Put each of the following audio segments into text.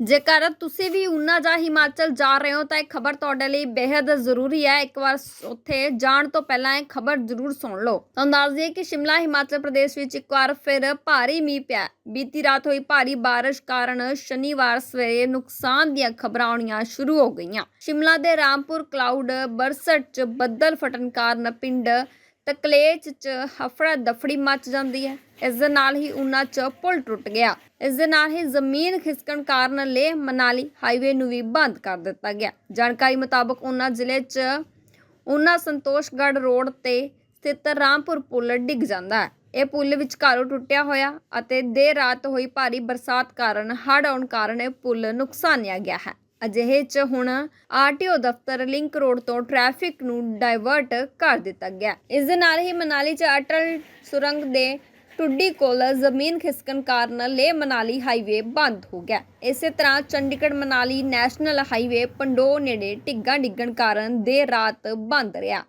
ਜੇਕਰ ਤੁਸੀਂ ਵੀ ਉਨਾ ਜਾਂ ਹਿਮਾਚਲ ਜਾ ਰਹੇ ਹੋ ਤਾਂ ਇਹ ਖਬਰ ਤੁਹਾਡੇ ਲਈ ਬੇहद ਜ਼ਰੂਰੀ ਹੈ। ਇੱਕ ਵਾਰ ਉੱਥੇ ਜਾਣ ਤੋਂ ਪਹਿਲਾਂ ਇਹ ਖਬਰ ਜ਼ਰੂਰ ਸੁਣ ਲਓ। ਤੁਹਾਨੂੰ ਦੱਸ ਦਈਏ ਕਿ ਸ਼ਿਮਲਾ, ਹਿਮਾਚਲ ਪ੍ਰਦੇਸ਼ ਵਿੱਚ ਇੱਕ ਵਾਰ ਫਿਰ ਭਾਰੀ ਮੀਂਹ ਪਿਆ। ਬੀਤੀ ਰਾਤ ਹੋਈ ਭਾਰੀ ਬਾਰਿਸ਼ ਕਾਰਨ ਸ਼ਨੀਵਾਰ ਸਵੇਰੇ ਨੁਕਸਾਨ ਦੀਆਂ ਖਬਰਾਂ ਆਉਣੀਆਂ ਸ਼ੁਰੂ ਹੋ ਗਈਆਂ। ਸ਼ਿਮਲਾ ਦੇ ਰਾਮਪੁਰ ਕਲਾਊਡ, ਬਰਸਟ ਚ ਬੱਦਲ ਫਟਣ ਕਾਰਨ ਪਿੰਡ ਤਕਲੇਚ ਚ ਹਫੜਾ ਦਫੜੀ ਮਚ ਜਾਂਦੀ ਹੈ। ਇਸ ਦੇ ਨਾਲ ਹੀ ਉਨਾ ਚ ਪੁਲ ਟੁੱਟ ਗਿਆ। ਇਸ ਦੇ ਨਾਲ ਹੀ ਜ਼ਮੀਨ ਖਿਸਕਣ ਕਾਰਨ ਲੇਹ ਮਨਾਲੀ ਹਾਈਵੇ ਨੂੰ ਵੀ ਬੰਦ ਕਰ ਦਿੱਤਾ ਗਿਆ। ਜਾਣਕਾਰੀ ਮੁਤਾਬਕ ਉਨਾ ਜ਼ਿਲ੍ਹੇ ਚ ਉਨਾ ਸੰਤੋਸ਼ਗੜ੍ਹ ਰੋਡ ਤੇ ਸਥਿਤ ਰਾਮਪੁਰ ਪੁਲ ਡਿੱਗ ਜਾਂਦਾ ਹੈ। ਇਹ ਪੁਲ ਵਿਚਕਾਰੋਂ ਟੁੱਟਿਆ ਹੋਇਆ ਅਤੇ ਦੇਰ ਰਾਤ ਹੋਈ ਭਾਰੀ ਬਰਸਾਤ ਕਾਰਨ ਹੜ੍ਹ ਆਉਣ ਕਾਰਨ ਇਹ ਪੁਲ ਨੁਕਸਾਨਿਆ ਗਿਆ ਹੈ। ਅਜਿਹੇ 'ਚ ਹੁਣ ਆਰਟੀਓ ਦਫ਼ਤਰ ਲਿੰਕ ਰੋਡ ਤੋਂ ਟ੍ਰੈਫਿਕ ਨੂੰ ਡਾਇਵਰਟ ਕਰ ਦਿੱਤਾ ਗਿਆ। ਇਸ ਦੇ ਨਾਲ ਹੀ ਮਨਾਲੀ 'ਚ ਅਟਲ ਸੁਰੰਗ ਦੇ ਟੁੱਡੀ ਕੋਲ ਜ਼ਮੀਨ ਖਿਸਕਣ ਕਾਰਨ ਲੇਹ ਮਨਾਲੀ ਹਾਈਵੇ ਬੰਦ ਹੋ ਗਿਆ। ਇਸੇ ਤਰ੍ਹਾਂ ਚੰਡੀਗੜ੍ਹ ਮਨਾਲੀ ਨੈਸ਼ਨਲ ਹਾਈਵੇ ਪੰਡੋ ਨੇੜੇ ਢਿੱਗਾਂ ਡਿੱਗਣ ਕਾਰਨ ਦੇਰ ਰਾਤ ਬੰਦ ਰਿਹਾ,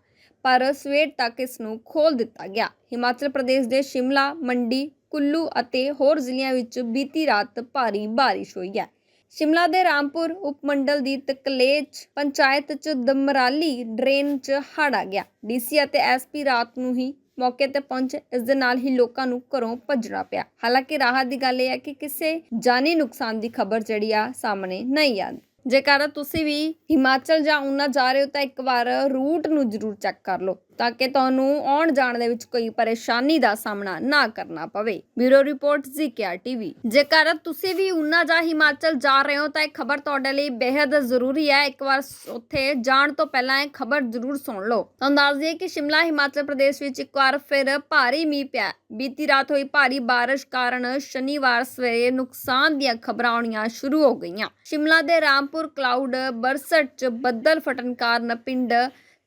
ਪਰ ਸਵੇਰ ਤੱਕ ਇਸ ਨੂੰ ਖੋਲ ਦਿੱਤਾ ਗਿਆ। ਹਿਮਾਚਲ ਪ੍ਰਦੇਸ਼ ਦੇ ਸ਼ਿਮਲਾ, ਮੰਡੀ, ਕੁੱਲੂ ਅਤੇ ਹੋਰ ਜ਼ਿਲ੍ਹਿਆਂ ਵਿੱਚ ਬੀਤੀ ਰਾਤ ਭਾਰੀ ਬਾਰਿਸ਼ ਹੋਈ ਹੈ। ਸ਼ਿਮਲਾ ਦੇ ਰਾਮਪੁਰ ਉਪਮੰਡਲ ਦੀ ਤਕਲੇਚ ਪੰਚਾਇਤ ਚ ਦਮਰਾਲੀ ਡਰੇਨ ਚ ਹੜ ਆ ਗਿਆ। ਡੀਸੀ ਅਤੇ ਐਸਪੀ ਰਾਤ ਨੂੰ ਹੀ ਮੌਕੇ ਤੇ ਪਹੁੰਚੇ ਇਸ ਦੇ ਨਾਲ ਹੀ ਲੋਕਾਂ ਨੂੰ ਘਰੋਂ ਭੱਜਣਾ ਪਿਆ। ਹਾਲਾਂਕਿ ਰਾਹਤ ਦੀ ਗੱਲ ਇਹ ਹੈ ਕਿ ਕਿਸੇ ਜਾਨੀ ਨੁਕਸਾਨ ਦੀ ਖਬਰ ਜਿਹੜੀ ਆ ਸਾਹਮਣੇ ਨਹੀਂ ਆਈ ਜੇਕਰ ਤੁਸੀਂ ਵੀ ਹਿਮਾਚਲ ਜਾਂ ਉਨਾ ਜਾ ਰਹੇ ਹੋ ਤਾਂ ਇੱਕ ਵਾਰ ਰੂਟ ਨੂੰ ਜ਼ਰੂਰ ਚੈੱਕ ਕਰ ਲਓ। ਤਾਂ ਕਿ ਤੁਹਾਨੂੰ ਆਉਣ ਜਾਣ ਦੇ ਵਿੱਚ ਕੋਈ ਪਰੇਸ਼ਾਨੀ ਦਾ ਸਾਹਮਣਾ ਨਾ ਕਰਨਾ ਪਵੇ। Bureau report, ZKR TV. ਜੇਕਰ ਤੁਸੀਂ ਵੀ ਉਨਾ ਜਾਂ ਹਿਮਾਚਲ ਜਾ ਰਹੇ ਹੋ, ਤਾਂ ਇਹ ਖਬਰ ਤੁਹਾਡੇ ਲਈ ਬੇहद ਜ਼ਰੂਰੀ ਹੈ। ਇੱਕ ਵਾਰ ਉੱਥੇ ਜਾਣ ਤੋਂ ਪਹਿਲਾਂ ਇਹ ਖਬਰ ਜ਼ਰੂਰ ਸੁਣ ਲਓ। ਤੁਹਾਨੂੰ ਦੱਸ ਦਈਏ ਕਿ ਸ਼ਿਮਲਾ, ਹਿਮਾਚਲ ਪ੍ਰਦੇਸ਼ ਵਿੱਚ ਇੱਕ ਵਾਰ ਫਿਰ ਭਾਰੀ ਮੀਂਹ ਪਿਆ। ਬੀਤੀ ਰਾਤ ਹੋਈ ਭਾਰੀ ਬਾਰਿਸ਼ ਕਾਰਨ ਸ਼ਨੀਵਾਰ ਸਵੇਰੇ ਨੁਕਸਾਨ ਦੀਆਂ ਖਬਰਾਂ ਆਉਣੀਆਂ ਸ਼ੁਰੂ ਹੋ ਗਈਆਂ। ਸ਼ਿਮਲਾ ਦੇ ਰਾਮਪੁਰ ਕਲਾਊਡ ਬਰਸਟ ਚ ਬੱਦਲ ਫਟਣ ਕਾਰਨ ਪਿੰਡ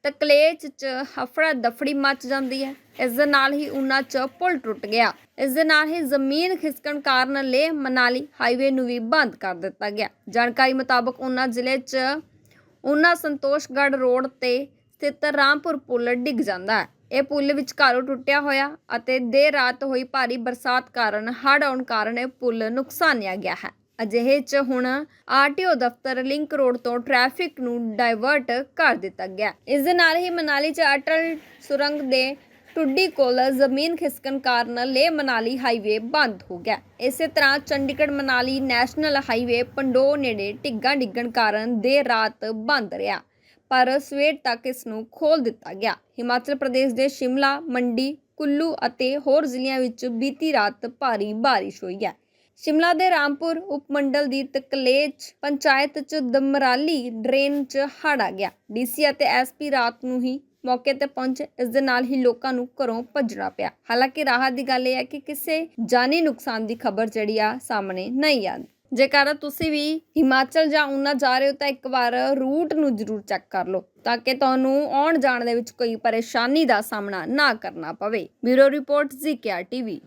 ਤਕਲੇਚ ਚ ਹਫੜਾ ਦਫੜੀ ਮਚ ਜਾਂਦੀ ਹੈ। ਇਸ ਦੇ ਨਾਲ ਹੀ ਉਨਾ ਚ ਪੁਲ ਟੁੱਟ ਗਿਆ। ਇਸ ਦੇ ਨਾਲ ਹੀ ਜ਼ਮੀਨ ਖਿਸਕਣ ਕਾਰਨ ਲੇਹ ਮਨਾਲੀ ਹਾਈਵੇ ਨੂੰ ਵੀ ਬੰਦ ਕਰ ਦਿੱਤਾ ਗਿਆ। ਜਾਣਕਾਰੀ ਮੁਤਾਬਕ ਉਨਾ ਜ਼ਿਲ੍ਹੇ ਚ ਉਨਾ ਸੰਤੋਸ਼ਗੜ੍ਹ ਰੋਡ ਤੇ ਸਥਿਤ ਰਾਮਪੁਰ ਪੁਲ ਡਿੱਗ ਜਾਂਦਾ ਹੈ। ਇਹ ਪੁਲ ਵਿਚਕਾਰੋਂ ਟੁੱਟਿਆ ਹੋਇਆ ਅਤੇ ਦੇਰ ਰਾਤ ਹੋਈ ਭਾਰੀ ਬਰਸਾਤ ਕਾਰਨ ਹੜ੍ਹ ਆਉਣ ਕਾਰਨ ਇਹ ਪੁਲ ਨੁਕਸਾਨਿਆ ਗਿਆ ਹੈ। ਅਜਿਹੇ 'ਚ ਹੁਣ ਆਰਟੀਓ ਦਫ਼ਤਰ ਲਿੰਕ ਰੋਡ ਤੋਂ ਟ੍ਰੈਫਿਕ ਨੂੰ ਡਾਇਵਰਟ ਕਰ ਦਿੱਤਾ ਗਿਆ। ਇਸ ਦੇ ਨਾਲ ਹੀ ਮਨਾਲੀ 'ਚ ਅਟਲ ਸੁਰੰਗ ਦੇ ਟੁੱਡੀ ਕੋਲ ਜ਼ਮੀਨ ਖਿਸਕਣ ਕਾਰਨ ਲੇਹ ਮਨਾਲੀ ਹਾਈਵੇ ਬੰਦ ਹੋ ਗਿਆ। ਇਸੇ ਤਰ੍ਹਾਂ ਚੰਡੀਗੜ੍ਹ ਮਨਾਲੀ ਨੈਸ਼ਨਲ ਹਾਈਵੇ ਪੰਡੋ ਨੇੜੇ ਢਿੱਗਾਂ ਡਿੱਗਣ ਕਾਰਨ ਦੇਰ ਰਾਤ ਬੰਦ ਰਿਹਾ, ਪਰ ਸਵੇਰ ਤੱਕ ਇਸ ਨੂੰ ਖੋਲ ਦਿੱਤਾ ਗਿਆ। ਹਿਮਾਚਲ ਪ੍ਰਦੇਸ਼ ਦੇ ਸ਼ਿਮਲਾ, ਮੰਡੀ, ਕੁੱਲੂ ਅਤੇ ਹੋਰ ਜ਼ਿਲ੍ਹਿਆਂ ਵਿੱਚ ਬੀਤੀ ਰਾਤ ਭਾਰੀ ਬਾਰਿਸ਼ ਹੋਈ ਹੈ। ਸ਼ਿਮਲਾ ਦੇ ਰਾਮਪੁਰ ਉਪਮੰਡਲ ਦੀ ਤਕਲੇਚ ਪੰਚਾਇਤ ਚ ਦਮਰਾਲੀ ਡਰੇਨ ਚ ਹੜ੍ਹ ਆ ਗਿਆ। ਡੀਸੀ ਅਤੇ ਐਸਪੀ ਰਾਤ ਨੂੰ ਹੀ ਮੌਕੇ ਤੇ ਪਹੁੰਚੇ ਇਸ ਦੇ ਨਾਲ ਹੀ ਲੋਕਾਂ ਨੂੰ ਘਰੋਂ ਭੱਜਣਾ ਪਿਆ। ਹਾਲਾਂਕਿ ਰਾਹਤ ਦੀ ਗੱਲ ਇਹ ਹੈ ਕਿ ਕਿਸੇ ਜਾਨੀ ਨੁਕਸਾਨ ਦੀ ਖਬਰ ਜਿਹੜੀ ਆ ਸਾਹਮਣੇ ਨਹੀਂ ਆਈ ਜੇਕਰ ਤੁਸੀਂ ਵੀ ਹਿਮਾਚਲ ਜਾਂ ਉਨਾ ਜਾ ਰਹੇ ਹੋ ਤਾਂ ਇੱਕ ਵਾਰ ਰੂਟ ਨੂੰ ਜ਼ਰੂਰ ਚੈੱਕ ਕਰ ਲਓ ਤਾਂ ਕਿ ਤੁਹਾਨੂੰ ਆਉਣ ਜਾਣ ਦੇ ਵਿੱਚ ਕੋਈ ਪਰੇਸ਼ਾਨੀ ਦਾ ਸਾਹਮਣਾ ਨਾ ਕਰਨਾ ਪਵੇ। Bureau report ZKR TV